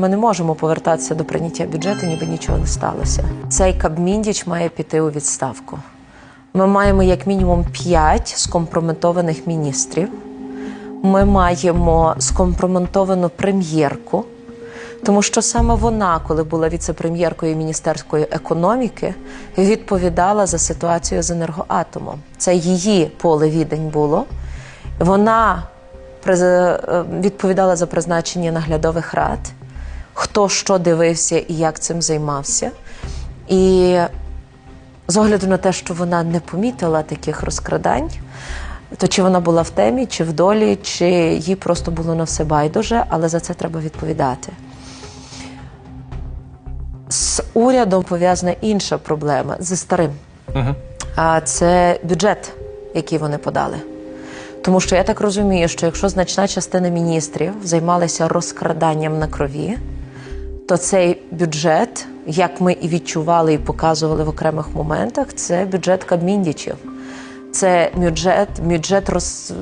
Ми не можемо повертатися до прийняття бюджету, ніби нічого не сталося. Цей Кабміндіч має піти у відставку. Ми маємо як мінімум п'ять скомпрометованих міністрів. Ми маємо скомпрометовану прем'єрку, тому що саме вона, коли була віце-прем'єркою міністерської економіки, відповідала за ситуацію з енергоатомом. Це її поле відень було. Вона е, відповідала за призначення наглядових рад, хто що дивився і як цим займався. І з огляду на те, що вона не помітила таких розкрадань, то чи вона була в темі, чи в долі, чи їй просто було на все байдуже, але за це треба відповідати. З урядом пов'язана інша проблема зі старим. А це бюджет, який вони подали. Тому що я так розумію, що якщо значна частина міністрів займалися розкраданням на крові, то цей бюджет, як ми і відчували і показували в окремих моментах, це бюджет Кабміндічів. Це бюджет, бюджет роз...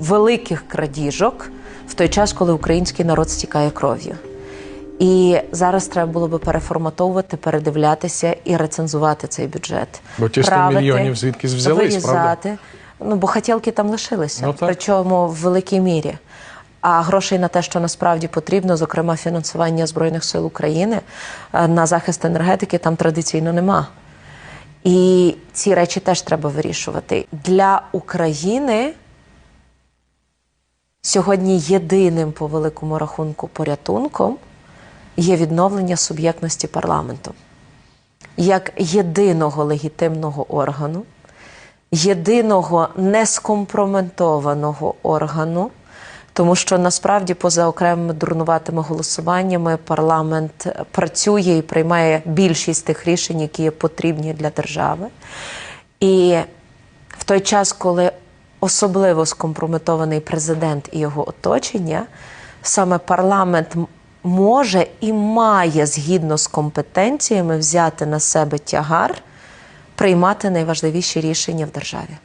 великих крадіжок в той час, коли український народ стікає кров'ю. І зараз треба було би переформатовувати, передивлятися і рецензувати цей бюджет. Бо ті 100 Правити, мільйонів звідкись взялись, правда? Ну, бо хотілки там лишилися, Ну, причому в великій мірі. А грошей на те, що насправді потрібно, зокрема фінансування Збройних сил України е, на захист енергетики, там традиційно нема. І ці речі теж треба вирішувати. Для України сьогодні єдиним по великому рахунку порятунком є відновлення суб'єктності парламенту як єдиного легітимного органу, єдиного нескомпрометованого органу, тому що насправді поза окремими дурнуватими голосуваннями парламент працює і приймає більшість тих рішень, які є потрібні для держави. І в той час, коли особливо скомпрометований президент і його оточення, саме парламент може і має згідно з компетенціями взяти на себе тягар приймати найважливіші рішення в державі.